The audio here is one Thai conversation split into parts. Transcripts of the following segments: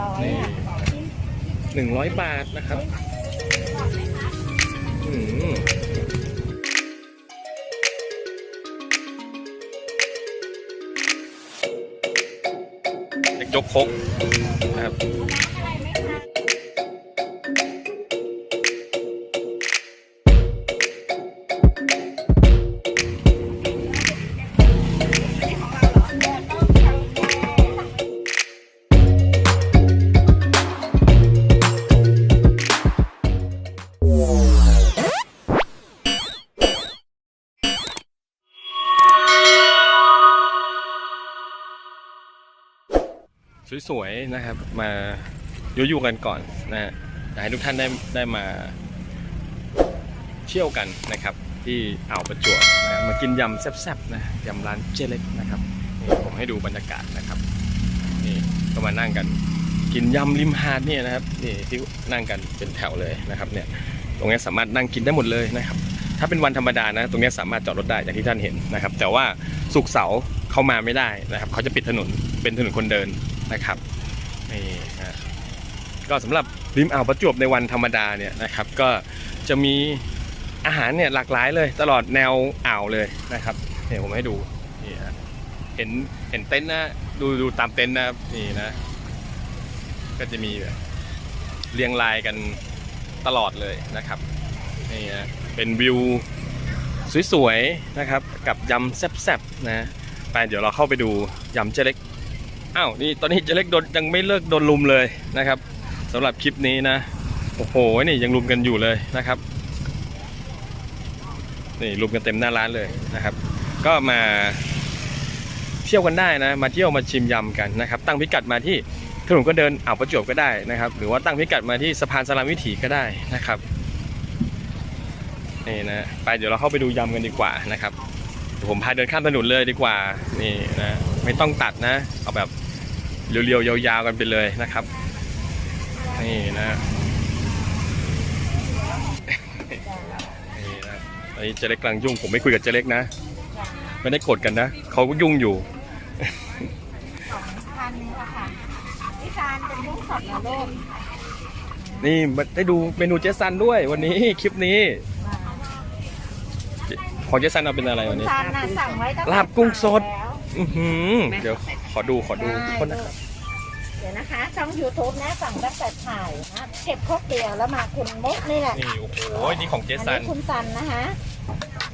ร้อยนี่หนึ่งร้อยบาทนะครับอืมยกคกนะครับ นะครับ มาอยู่ๆกันก่อนนะฮะให้ทุกท่านได้ได้มาเที่ยวกันนะครับ ที่อ่าวประจวบนะมากินยำแซ่บๆนะยำร้านเจเล็กนะครับนี่ผมให้ดูบรรยากาศนะครับนี่ก็มานั่งกัน กินยำริมหาดเนี่ยนะครับนี่ที่นั่งกันเป็นแถวเลยนะครับเนี่ยตรงนี้สามารถนั่งกินได้หมดเลยนะครับ ถ้าเป็นวันธรรมดานะ ตรงนี้สามารถจอดรถได้อย่างที่ท่านเห็นนะครับ แต่ว่าสุกเสาร์เขามาไม่ได้นะครับเขาจะปิดถนนเป็นถนนคนเดินนะครับ นี่ฮะก็สำหรับริมอ่าวประจวบในวันธรรมดาเนี่ยนะครับ ก็จะมีอาหารเนี่ยหลากหลายเลย ตลอดแนวอ่าวเลยนะครับเนี่ยผมให้ดูนี่ฮะเห็นเห็นเต็นท์นะดูดูตามเต็นท์นะครับนี่นะ ก็จะมีแบบเรียงรายกันตลอดเลยนะครับนี่ฮะเป็นวิวสวยๆนะครับ กับยำแซ่บๆนะไปเดี๋ยวเราเข้าไปดูยำเจเล็ก อ้าวนี่ตอนนี้เจเล็กโดนยังไม่เลิกโดนลุมเลยนะครับสำหรับคลิปนี้นะโอ้โหนี่ยังลุมกันอยู่เลยนะครับนี่ลุมกันเต็มหน้าร้านเลยนะครับ ก็มาเที่ยวกันได้นะมาเที่ยวมาชิมยำกันนะครับ ตั้งพิกัดมาที่ถนนก็เดินอ่าวประจวบก็ได้นะครับ หรือว่าตั้งพิกัดมาที่สะพานสลามวิถีก็ได้นะครับนี่นะไปเดี๋ยวเราเข้าไปดูยำกันดีกว่านะครับผมพาเดินข้ามถนนเลยดีกว่านี่นะ ไม่ต้องตัดนะ เอาแบบเรียวๆยาวๆกันไปเลยนะครับ นี่นะนี่นะตอนนี้เจเล็กกำลังยุ่งผมไม่คุยกับเจเล็กนะ ไม่ได้กดกันนะเขาก็ยุ่งอยู่สองพันนี่ค่ะพี่ซานเป็นลูกสดเหรอลูกนี่มาได้ดูเมนูเจสันด้วยวันนี้คลิปนี้ของเจสันเอาเป็นอะไรคุวันณนี้ ซานน่ะสั่งไว้ตั้งแต่ลาบกุ้งสด แล้ว อื้อหือเดี๋ยวขอดูขอดูคนนะครับ เดี๋ยวนะคะ ช่อง YouTube นะสั่งตั้งแต่ถ่ายนะเก็บครบเดียวแล้วมาคุณมุกนี่แหละนี่โอ้โหนี่ของเจอันสัน นี้คุณซันนะคะ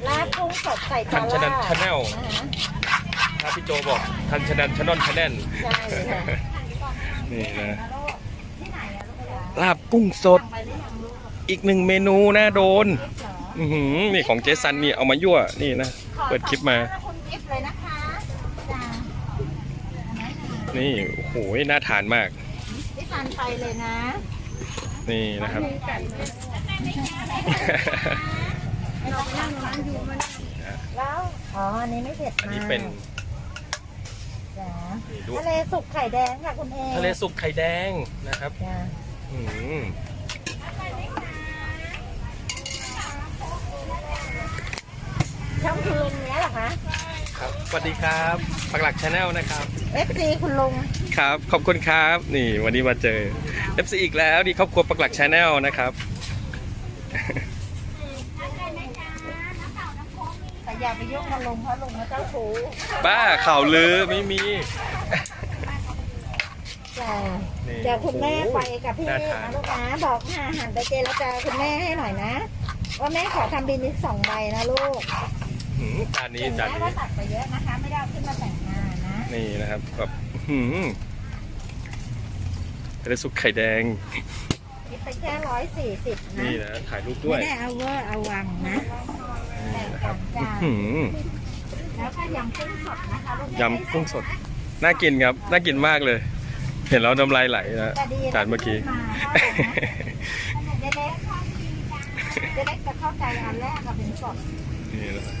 ลาบกุ้งสดใส่ปทัลานชนัร้านชาแนล นะคะถ้าพี่โจบอกทันชนันชนอนชาแนลใช่ค่ะนี่นะที่ไหนอะลูกลาบกุ้งสดสั่งไปหรือยังลูกอีกหนึ่งเมนูนะโดนเหรออื้อหือนี่ของเจสันนี่เอามายั่วนี่นะ เปิดคลิปมาขอสัภษณ์คุณกิฟต์เลยนะคะจ้าอัน นั้นน่ะนี่โอ้โหน่าทานมากพี่ซันไปเลยนะนี่นะครับ เราไปนั่งร้านยูมันแล้วอ๋ออันนี้ไม่เผ็ดอันมากนี้เป็นจ้านี่ดูทะเลสุกไข่แดงค่ะคุณเอทะเลสุกไข่แดงนะครับจ้าอืมช่องคุณลุงเนี้ยเหรอคะ ครับสวัสดีครับปักหลักชาแนลนะครับ FC คุณลุงครับ ขอบคุณครับ นี่วันนี้มาเจอ FC อีกแล้วนี่ครอบครัวปักหลักชาแนลนะครับ แต่อย่าไปยุ่งกับลุงเพราะลุงเขาเจ้าชู้บ้าข่าวลือไม่มีจ้านี่เดี๋ยวคุณแม่ไปกับพี่น่านะทานลูกนะบอกค่ะหันไปเจรจาคุณแม่ให้หน่อยนะ ว่าแม่ขอทำบินอีกสองใบนะลูก อืมจานนี้ถึงจานแม่นี้ก็ตัดไปเยอะนะคะ ไม่ได้เอาขึ้นมาแต่งงานนะ นี่นะครับแบบหืมทะเลสุกไข่แดง คิดไปแค่ร้อยสี่สิบนะนี่นะถ่ายรูปด้วไม่ยได้เอาเวอร์เอาวังนะ นี่นะครับจ้าหืมแล้วก็ยำกุ้งสดนะคะลูกยำกุ้งสด น่ากินครับ น่ากินมากเลย เห็นแล้วน้ำลายไหลนะแต่ดีะจานเมื่อกี้ที่มาเด็กๆเด็กๆจะเข้าใจอันแรกกับเป็นสด นี่นะครับ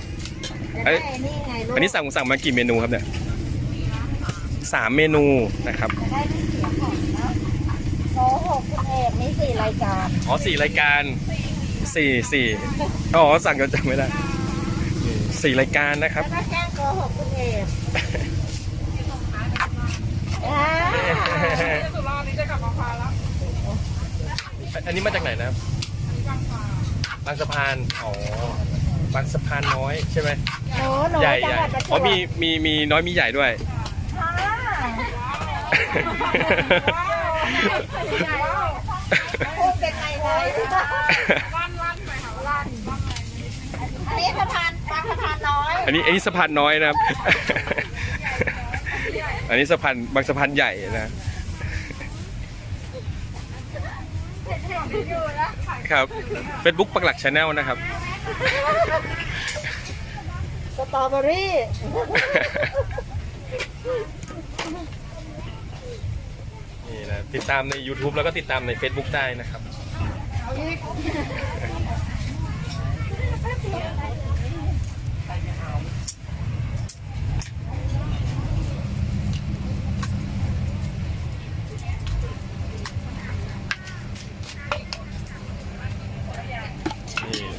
จะเอ้ได้ยนี่ไงลูกอันนี้สั่งสั่งมากี่เมนูครับเนี่ยสามเมนูนะครับจะได้ไม่เสียของนะโอ้โหคุณเอกนี่สี่รายการ อ๋อสี่รายการสี่สี่อ๋อสั่งกันจำไม่ได้นี่สี่รายการนะครับ แล้วก็แจ้งโกหกคุณเอกอ่าอันนี้มาจากไหนนะครับบางสะพานอ๋อ บางสะพานน้อยใช่ไหมหนูหนูใหญ่จังใหหญ่วัดประจอ๋อวบมีมีมีน้อยมีใหญ่ด้วยพูดเป็นไงเลยอันนี้สะพานบางสะพานน้อยอันนี้อันนี้สะพานน้อยนะครับ อันนี้สะพานบางสะพานใหญ่นะครับ Facebook ปักหลักชาแนลนะครับ สตรอเบอรี่นี่นะติดตามใน YouTube แล้วก็ติดตามใน Facebook ได้นะครับนี่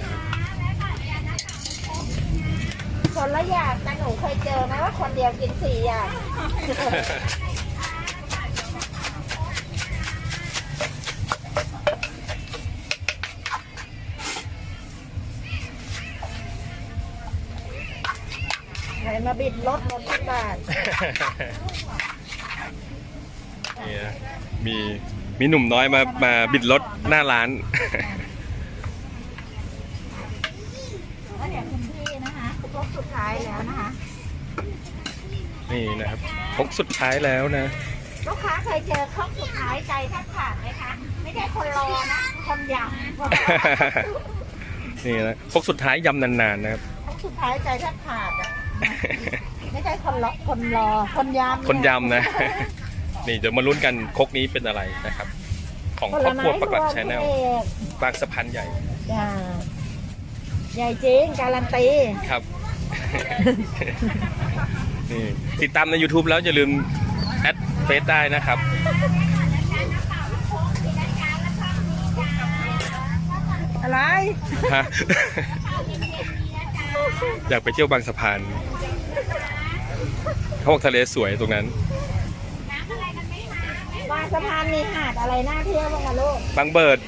นะครับ คนละอย่างแต่หนูเคยเจอไหมว่าคนเดียวกินสี่อย่าง ใครมาบิดรถรถที่บ้านเนี่นะมีมีหนุ่มน้อยมามาบิดรถหน้าร้าน แล้วเดี๋ยวคุณพี่นะคะรถสุดท้ายแล้วนะคะ นี่นะครับพกสุดท้ายแล้วนะ ลูกค้าเคยเจอครกสุดท้ายใจแทบขาดไหมคะ ไม่ใช่คนรอนะ คนยำนี่นะพกสุดท้ายยำนานๆนะครับ ครกสุดท้ายใจแทบขาดอะไม่ใช่คนรอคนรอ คนยำคนยำนะ นี่เดี๋ยวมาลุ้นกันครกนี้เป็นอะไรนะครับ ของผครลอบคไม้รัวรปักหลักวมชาแนลพี่เอกบางสะพานใหญ่จ้าใหญ่จริงการันตีครับ นี่ติดตามใน YouTube แล้วอย่าลืมแอดเฟซได้นะครับ อะไร ฮะ อยากไปเที่ยวบางสะพาน เขาบอกทะเลสวยตรงนั้น บางสะพานมีหาดอะไรน่าเที่ยวบ้างอะลูกบางเบิด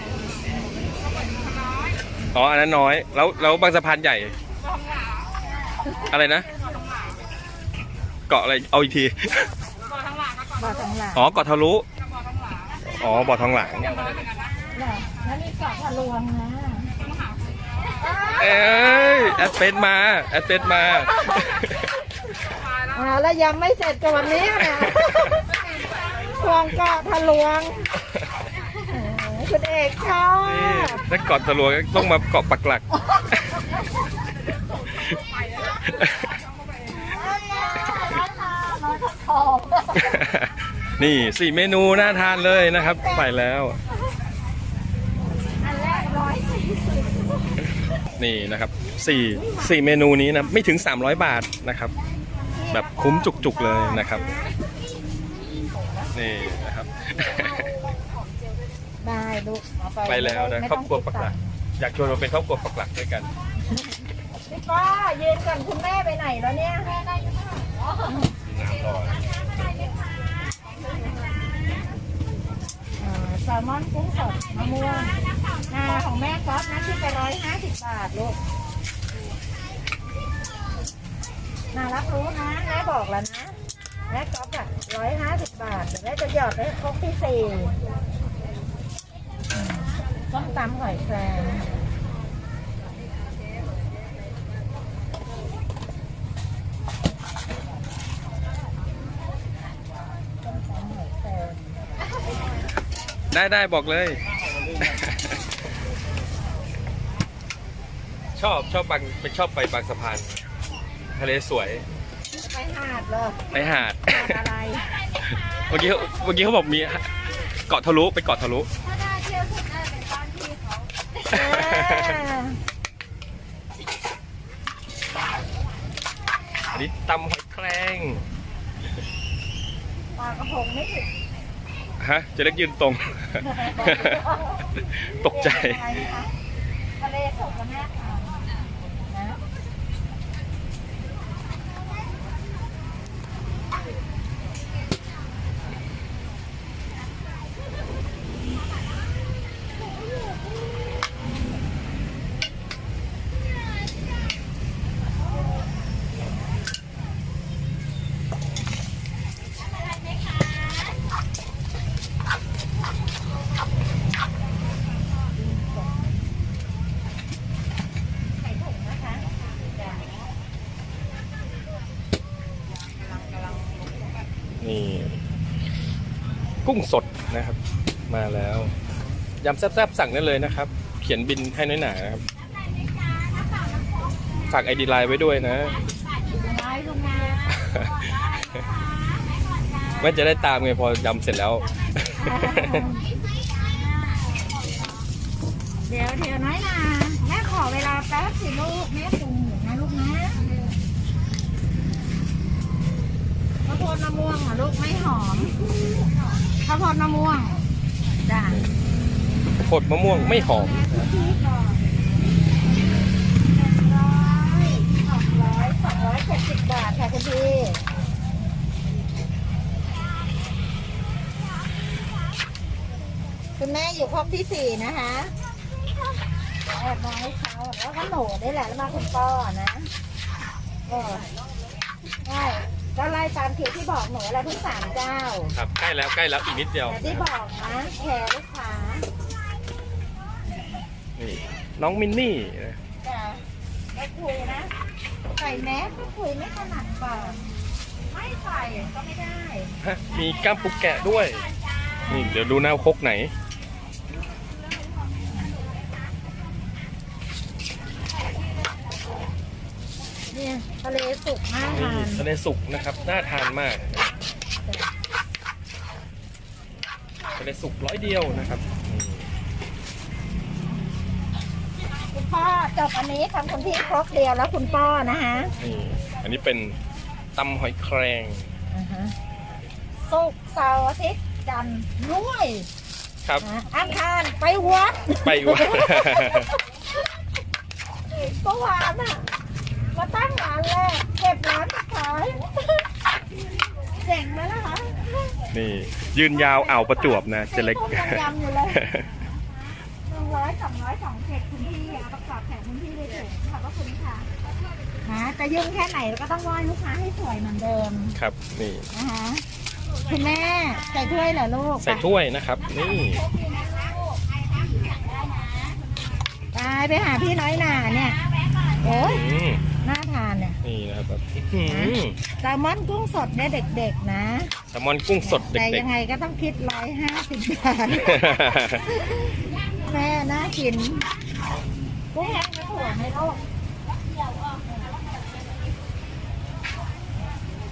อ๋อ อันนั้นน้อย แล้วแล้วบางสะพานใหญ่ อะไรนะ เกาะอะไรเอาอีกทีบ่อทองหลางอ๋อเกาะทะลุอ๋อบ่อทองหลางเนี่ยแล้วมีเกาะทะลวงนะเอ้ยแอดเฟซมาแอดเฟซมาอ่าแล้วยังไม่เสร็จกับวันนี้นะควงเกาะทะลวงเออคุณเอกชอนี่บถ้าเกาะทะลุต้องมาเกาะปักหลัก นี่สี่เมนูน่าทานเลยนะครับ ไปแล้ว อันแรกร้อยสี่สิบนี่นะครับสี่สี่เมนูนี้นะไม่ถึง 300 บาทนะครับ แบบคุ้มจุกๆเลยนะครับ นี่นะครับ ได้ลูกเอาไปแล้วนะไม่ครต้องบครัวปักหลัก อยากชวนมาเป็นครอบครัวปักหลักด้วยกัน พี่ป้ายืนก่อนคุณแม่ไปไหนแล้วเนี่ยแม่ได้ยังไงน้ำรอ แซ ลมอนกุ้งสดมะม่วงนาของแม่ก๊อฟนะที่ไปร้อยห้าสิบบาทลูกนารับรู้นะแม่บอกแล้วนะแม่ก๊อฟอะร้อยห้าสิบบาทเดี๋ยวแม่จะหยอดให้ครบที่สี่อืมส้มตำหอยแครงส้มตำหอยแครง ได้ได้บอกเลย ชอบชอบบางไปชอบไปบางสะพาน ทะเลสวยจะไปหาดเหรอไปหาด หาดอะไร เมื่อกี้เมื่อกี้เขาบอกมีเกาะทะลุไปเกาะทะลุ ถ้าได้เที่ยวสุดน่าจะเป็นบ้านพี่เขาอันนี้ตำหอยแครงปลากระพงไม่ถึง ฮะ จะได้ยืนตรง ตกใจอะไรนะคะทะเลสดกับแม่ค่ะนะ กุ้งสดนะครับ มาแล้วยำแซ่บๆสั่งได้เลยนะครับ เขียนบินให้น้อยหนานะครับฝากไอดีไลน์ไว้ด้วยนะไม่จะได้ตามไงพอยำเสร็จแล้ว เดี๋ยวเดี๋ยวน้อยนะแม่ขอเวลาแป๊บสิลูกแม่ปรุงหมูนะลูกนะข้าว โพดมะม่วงอะลูกไม่หอมข้าวโพดมะม่วงจ้ะโคดมะม่วงไม่หอมพี่ก่อนหนึ่งร้อยสองร้อยสองร้อยเจ็ดสิบบาทค่ะคุณพี่คุณแม่อยู่ครอบที่สี่นะคะแอบมาให้เขาแล้วก็หนูนี่แหละแล้วมาคุณพ่อนะเออใช่ ก็ไล่ตามคิวที่บอกหนูแล้วทุกสามเจ้าครับใกล้แล้วใกล้แล้วอีกนิดเดียว แต่ที่บอกนะแชร์ลูกค้านี่น้องมินนี่นะจะไม่คุยนะใส่แมสก็คุยไม่ถนัดปากไม่ใส่ก็ไม่ได้ ฮะมีกล้ามปุกแกะด้วย นี่เดี๋ยวดูหน้าคกไหน เนี่ยทะเลสุกมากนี่ทานทะเลสุกนะครับ น่าทานมากทะเลสุกร้อยเดียวนะครับนี่คุณพ่อจบอันนี้ทำคุณพี่ครบเดียวแล้วคุณพ่อนะคะนี่อันนี้เป็นตำหอยแครงอ่าฮะสุกร์เสาร์อาทิตย์จันทร์นุ้ยครับนะอังคารไปวัดไปวัดเมื่อวานอะมา ตั้งร้านแรกเก็บร้านมาขายเจ๋งไหมล่ะคะนี่ยืนยาวอ่าวประจวบนะเจเล็ก ต้มยำอยู่เลยหนึ่งร้อยสองร้อยสองเจ็ดคุณพี่เอาประกอบแผงคุณพี่เลยถึงขอบพระคุณค่ะฮะจะยุ่งแค่ไหนก็ต้องไหว้ลูกค้าให้สวยเหมือนเดิมครับนี่นะคะคุณแม่ใส่ถ้วยเหรอลูกใส่ถ้วยนะครับ นี่ไปไปหาพี่น้อยหนาเนี่ยโอ้ยอืม น่าทานเนี่ยนี่นะครับแบบอื้อหือแซลมอนกุ้งสดเนี่ยเด็กๆนะ แซลมอนกุ้งสดเแต่ด็กยังไงก็ต้องคิดร้อยห้าสิบบาท ๆ แม่น่ากินกุ้งแห้งกระถั่วไหมลูก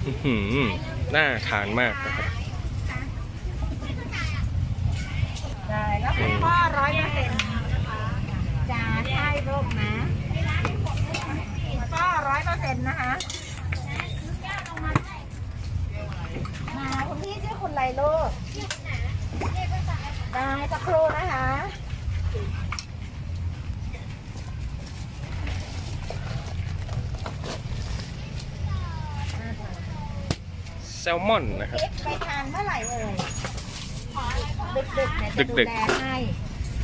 อื้อหือน่าทานมากนะครับ ได้แล้วคุณพ่อร้อยเปอร์เซ็นต์จ้าใช่ลูกนะ คุณพ่อร้อยเปอร์เซ็นต์นะคะมาคุณพี่ชื่อคุณไรลูกได้สักครู่นะคะแซลมอนนะครับเอ็กไปทานเมื่อไหร่เอ่ยดึกๆเนี่ยจะดูดึกแลให้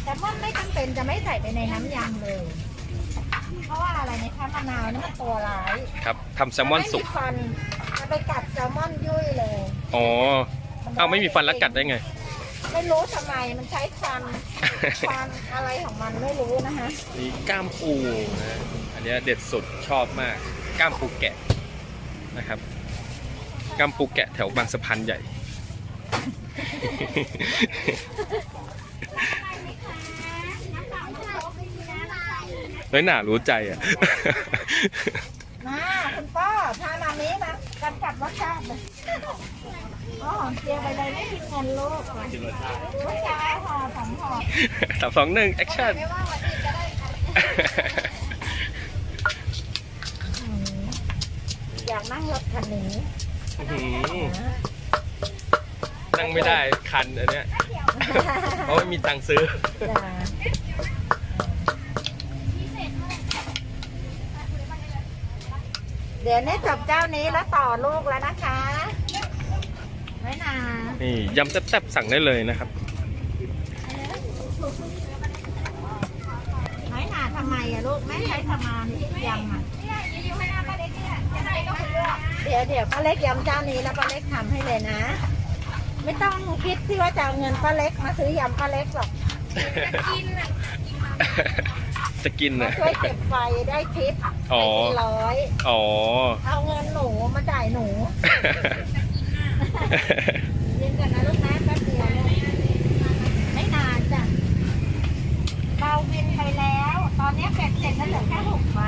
แต่มันไม่จำเป็นจะไม่ใส่ไปในน้ำยำเลย เพราะว่าอะไรนะคะมะนาวนี่มันตัวร้ายครับทำแซลมอนสุก ไฟันจะไปกัดแซลมอนยุ่ยเลยอ๋อ เอาไม่มีฟันแล้วกัดได้ไง ไม่รู้ทำไมมันใช้ฟันฟันอะไรของมันไม่รู้นะคะนี่กล้ามปูนะ อันเนี้ยเด็ดสุดชอบมากกล้ามปูแกะนะครับกล้ามปูแกะแถวบางสะพานใหญ่ น้อยหนารู้ใจอะ มาคุณป้าพามานี้มากันกัดรสชาติเลยอ๋อหอมเจียวไปเลยไม่คิดเงินลูกลูกชายห่อสองห่อสามสองหนึ่งแอคชั่นไม่ว่าวันนี้จะได้อืมอยากนั่งรถคันนี้นั่งไม่ได้คันอันเนี้ยเพราะไม่มีตังค์ซื้อ จ้ะ เดี๋ยวเนี่ยจบเจ้านี้แล้วต่อลูกแล้วนะคะไม่นานนี่ยำแซ่บๆสั่งได้เลยนะครับน้อยหนาทำไมอะลูกแม่ใช้ทำมานี่ยำอะเดี๋ยวเดี๋ยวป้าเล็กยำเจ้านี้แล้วป้าเล็กทำให้เลยนะ ไม่ต้องคิดที่ว่าจะเอาเงินป้าเล็กมาซื้อยำป้าเล็กหรอกจะ สกินมะช่วยเก็บไฟได้ทิปอ๋อ ได้ร้อย อ๋อ เอาเงินหนูมาจ่ายหนูเรียนกันนะลูกนะแป๊บเดียวไม่นานจ้ะเราบินไปแล้ว ตอนนี้เก็ดเสร็จแล้วเหลือแค่หกใบ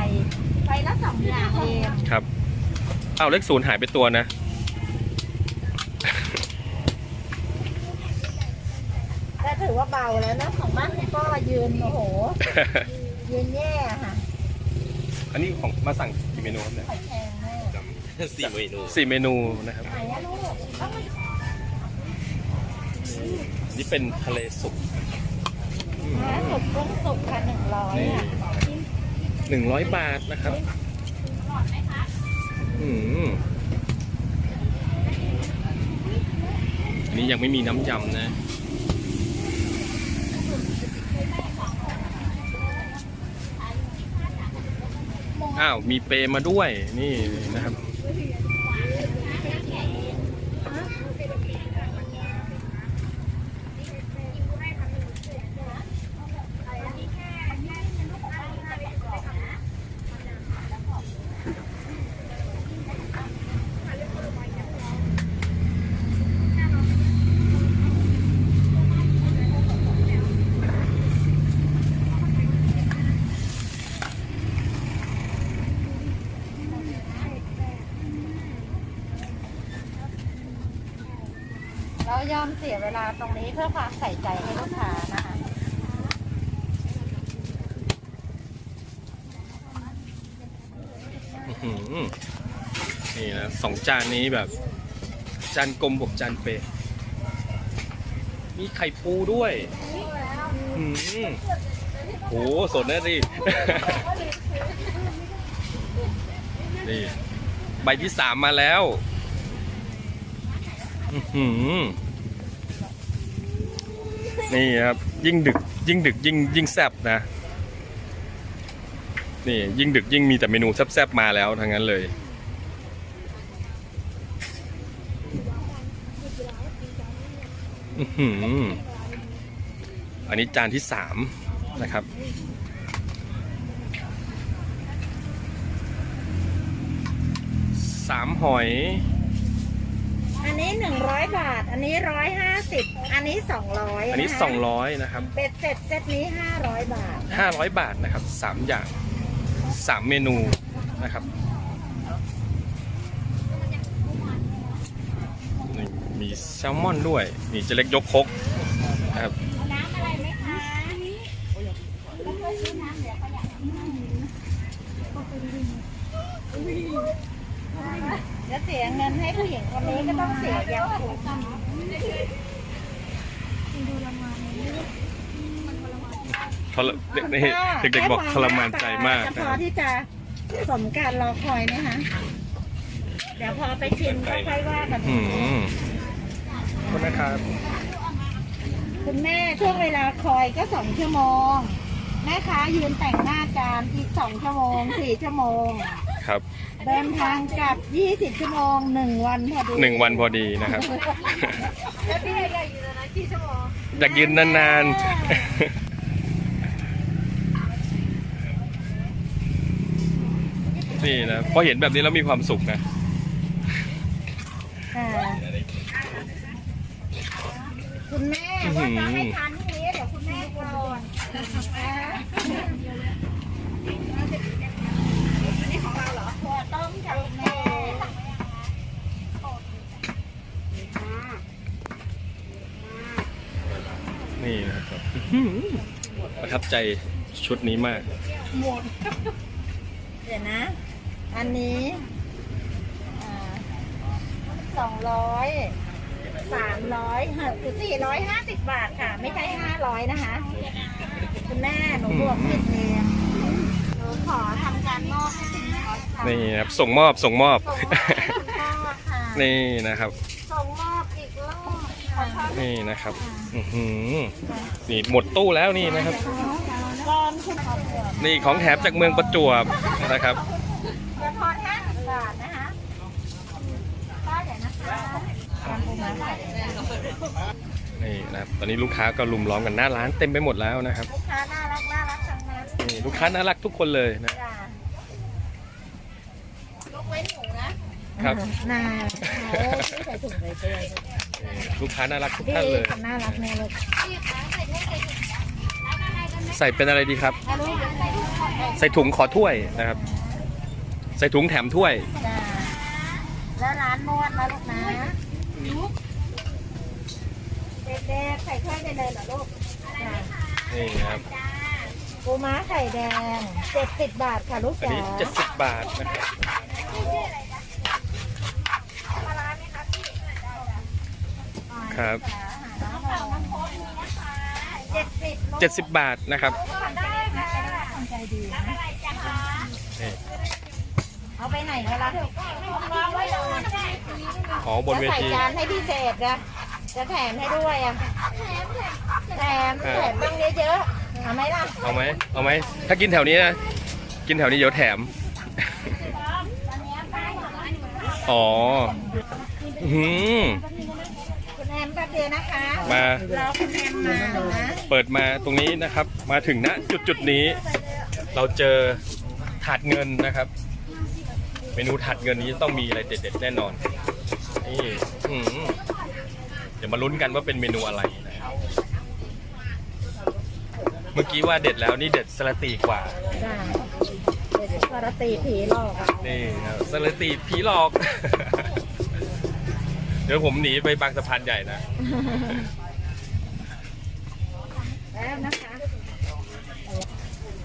ใบละสองอย่างเองครับ เอาวเลขศูนย์หายไปตัวนะ แต่ถือว่าเบาแล้วนะของบ้านพี่ก็ยืนโอ้โห ยืนแย่ค่ะอันนี้ของมาสั่งกี่เมนูครับเนี่ยไข่แพงแม่สี่เมนูสี่เมนูนะครับ ไหนอะลูกต้องมานี่เป็นทะเลสุกหาสุกกุ้งสุกค่ะหนึ่งร้อยนี่อะหนึ่งร้อยบาทนะครับอืมอันนี้ยังไม่มีน้ำยำนะ อ้าวมีเปมาด้วยนี่นะครับ ยอมเสียเวลาตรงนี้เพื่อความใส่ใจให้ลูกค้านะคะนี่นะสองจานนี้แบบ จานกลมบวกจานเปร์มีไข่ปูด้วยอืมโหสดแน่ดินี่ ใบที่สามมาแล้ว อื้อหือ นี่ครับยิ่งดึกยิ่งดึกยิ่งยิ่งแซ่บนะ นี่ยิ่งดึกยิ่งมีแต่เมนูแซ่บๆมาแล้วทั้งนั้นเลยอือหืออันนี้จานที่สามนะครับ สามหอย นนี้หนึ่งร้อยบาท อันนี้ร้อยห้าสิบอันนี้สองร้อยอันนี้สองร้อยนะครับเบ็ดเสร็จเซตนี้ห้าร้อยบาทห้าร้อยบาทนะครับสามอย่างสามเมนูนะครับนี่มีแซลมอนด้วยนี่เจะเล็กยกครกนะครับ น้ำอะไรไหมคะแล้วก็ซื้อน้ำเดี๋ยวขยะ จะเสียเงินให้ผู้หญิงคนนี้ก็ต้องเสียอยังถูกทรเด็กๆเด็กๆบอกทรมานใจมากจะนะพคอรับที่จะสมการรอคอยไหมคะเดี๋ยวพอไปชิมก็ค่อยว่ากันอืมขอบคุณนะครับ คุณแม่ช่วงเวลาคอยก็สองชั่วโมง แม่ค้ายืนแต่งหน้าจานอีกสองชั่วโมงสี่ชั่วโมงครับ เดินทางกลับ 20 ชั่วโมงหนึ่งวันพอดีหนึ่งวันพอดีนะครับ แล้วพี่อยากอยู่ตรงนั้นกี่ชั่วโมงอยากยืนนานๆ นี่นะพอเห็นแบบนี้แล้วมีความสุขนะ ค่ะคุณแม่ว่าจะให้ทานพรุ่งนี้เดี๋ยวคุณแม่กลัวอ่าอันนี้ของเราเหรอถั่วต้มค่ะคุณแม่ นี่นะครับอื้อหือประทับใจชุดนี้มาก หมดเดี๋ยวนะ อันนี้สองร้อยสามร้อยถึงสี่ร้อยห้าสิบบาทค่ะ ไม่ใช่ห้าร้อยนะคะ คุณแม่หนูบวกผิดเองหนูขอทำการมอบให้คุณแม่ค่ะนี่นะครับ ส่งมอบส่งมอบส่งมอบให้คุณพ่อค่ะนี่นะครับส่งมอบอีกรอบค่ะ นี่นะครับอื้อหือนี่หมดตู้แล้วนี่นะครับก่อนคุณพ่อเผื่อนี่ของแถมจากเมืองประจวบนะครับเดี๋ยวทอนห้าสิบบาทนะคะป้าเดี๋ยวนะคะตามปูม้าค่ะนี่นะครับตอนนี้ลูกค้าก็ลุมล้อมกันหน้าร้านเต็มไปหมดแล้วนะครับ ลูกค้าน่ารักน่ารักทั้งนั้นนี่ลูกค้าน่ารักทุกคนเลยนะจ้ะยกเว้นหนูนะครับน่าโอ้พี่ใส่ถุงไปด้วยนี่ ลูกค้าน่ารักทุกพี่ท่านเลยคนน่ารักแน่เลยใส่เป็นอะไรดีครับเอาลูกใส่ถุงใส่ถุงขอถ้วยนะครับ ใส่ถุงแถมถ้วย จ้าแล้วร้านนวดนะลูกนะเด็กๆใส่ถ้วยไปเลยเหรอลูกจ้ะนี่ครับ ปูม้าไข่แดงเจ็ดสิบบาทค่ะลูกอันจ๋านี้เจ็ดสิบบาทนะครับ ครับเจ็ดสิบเจ็ดสิบบาทนะครับใจดีนะนี่เอาไปไหนแล้วล่ะวางไว้เลยอ๋อบนเวจะใส่ทีจานให้พิเศษนะจะแถมให้ด้วยอะแถมแถมต้องเยอะๆเอาไหมล่ะเอาไหมเอาไหมถ้ากินแถวนี้นะกินแถวนี้เดี๋ยวแถมอ๋ออื้อหือคุณแอมแป๊บ เดียวนะคะมารอคุณแอมมานะเปิดมาตรงนี้นะครับ มาถึงณจุดจุดๆนี้ เราเจอถาดเงินนะครับ เมนูถาดเงินนี้ต้องมีอะไรเด็ดๆแน่นอนนี่อื้อหือเดี๋ยวมาลุ้นกันว่าเป็นเมนูอะไรนะครับเมื่อกี้ว่าเด็ดแล้วนี่เด็ดสลัดตีกว่า จ้าเดี๋ยวปกติผีหลอกอะนี่ครับสลัดตีผีหลอก เดี๋ยวผมหนีไปบางสะพานใหญ่นะ แล้วนะคะ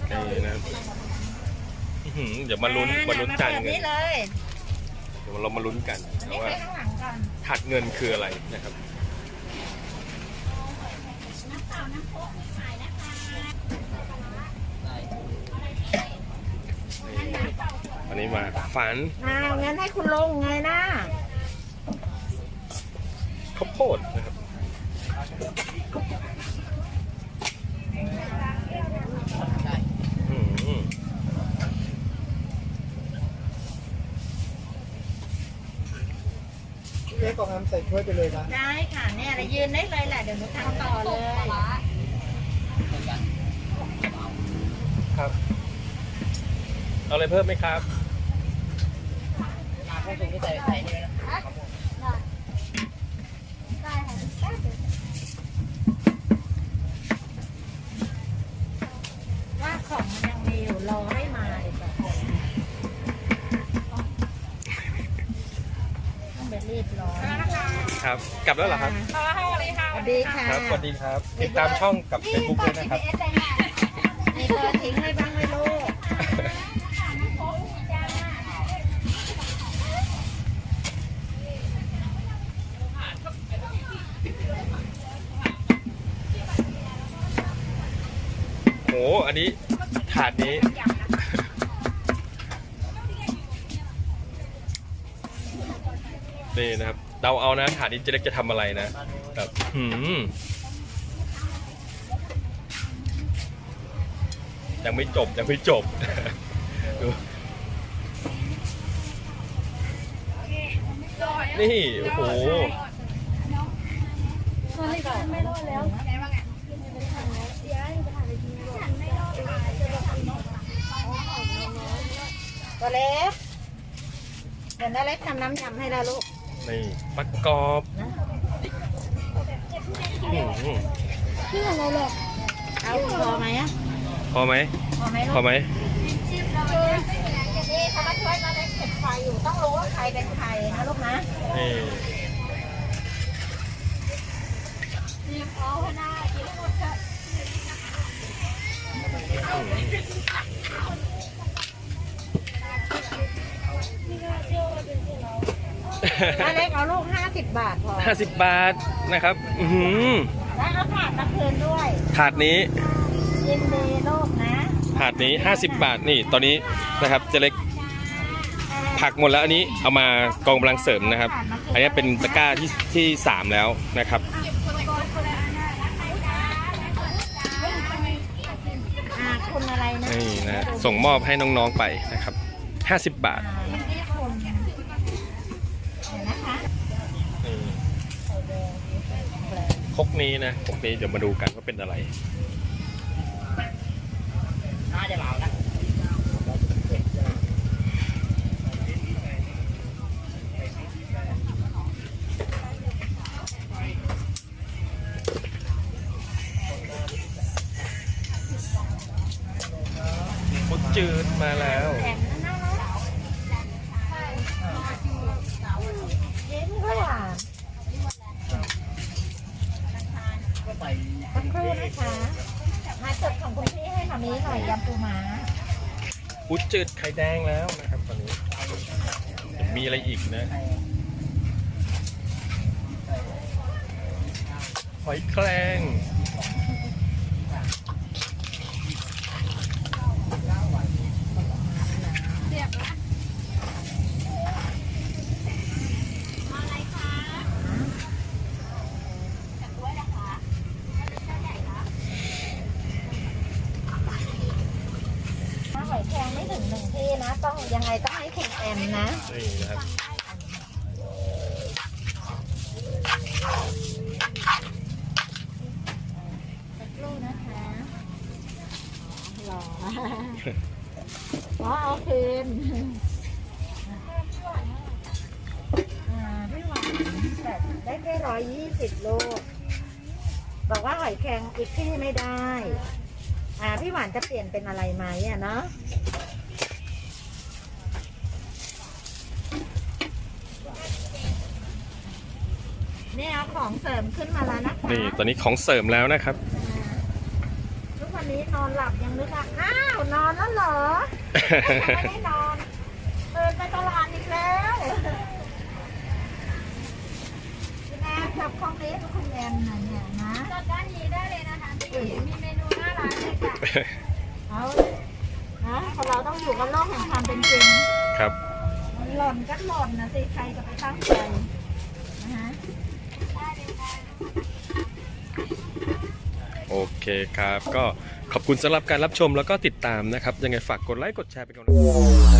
นี่นะครับอื้อหือเดี๋ยวมาลุ้นมาลุ้นจานแบบเงินนี้เลยเดี๋ยวเรามาลุ้นกันอันนะนี้ไปว่าข้างหลังก่อนถัดเงินคืออะไรนะครับนี่อันนี้มาฝันอ้าวงั้นให้คุณลงไงนะ ข้าวโพดนะครับอืมเอ๊ะกองน้ำใส่ถ้วยไปเลยนะได้ค่ะเนี่ยเรายืนได้เลยแหละเดี๋ยวหนูทำต่อเลยครับ เอาอะไรเพิ่มไหมครับ ว่าของมันยังมีอยู่รอให้มาเดี๋ยวก่อนต้องไปรีบร้อนครับ กลับแล้วเหรอครับสวัสดีค่ะครับสวัสดีครับ ติดตามช่องกับ Facebook ด้วยนะครับ มีเบอร์ทิ้งให้บ้างไห หอันนี้ถาดนี้ นี่นะครับ เดาเอานะถาดนี้เจะเล็กจะทำอะไรนะแบบหืมยังไม่จบ ยังไม่จบดูนี่ โอ้โห ตัวเล็กเดี๋ยวน้าเล็กทำน้ำยำให้แล้วลูกนี่ประกอบนะอื้อหือเอาพอไหมอะพอไหมพอไหมพลูอกไหมนี่เขามาช่วยมาเล็กเก็บไฟอยู่ต้องรู้ว่าใครเป็นใครนะลูกนะนี่ น้าเล็กเอาลูกห้าสิบบาทพอห้าสิบบาทนะครับ อือหือแล้วเอาถาดมาคืนด้วยถาดนี้ ยินดีลูกนะถาดนี้ 50 บาทนี่ตอนนี้นะครับเจเล็กผักหมดแล้วอันนี้เอามากองกำลังเสริมนะครับ อันนี้เป็นตะกร้าที่ที่สามแล้วนะครับอ่าคุณอะไรนะนี่นะส่งมอบให้น้องๆไปนะครับ 50 บาทอ่าคุกนี้นะคกนี้เดี๋ยวมาดูกันว่าเป็นอะไรมุดจืดมาแล้วแถมนะ แดงแล้วนะครับตอนนี้ มีอะไรอีกนะ หอยแครง ถ้าหอยแครงไม่ถึงหนึ่งที่นะ ต้องยังไงต้องให้คุณแอม นี่นะครับสักครู่นะคะรออ๋อเอาคืนอ่าพี่หวานแต่ได้แค่ร้อยยี่สิบโล บอกว่าหอยแครงอีกที่ไม่ได้ อ่า พี่หวานจะเปลี่ยนเป็นอะไรไหมอะเนาะ นี่เอาของเสริมขึ้นมาแล้วนะคะนี่ตอนนี้ของเสริมแล้วนะครับ ทุกวันนี้นอนหลับยังนึกว่าอ้าวนอนแล้วเหรอไม่ได้นอนเดินไปตลาดอีกแล้วคุณแอนจับของนี้ทุกคุณแอนนะเนี่ยนะจดด้านนี้ได้เลยนะคะพี่มีเมนูหน้าร้านเลยจ้ะเอานะคนเราต้องอยู่กับโลกแห่งความเป็นจริงครับมันหล่นก็หล่นนะสิใครจะไปตั้งใจนะฮะ โอเคครับ ก็ขอบคุณสำหรับการรับชมแล้วก็ติดตามนะครับ ยังไงฝากกดไลค์กดแชร์เป็นกำลังใจ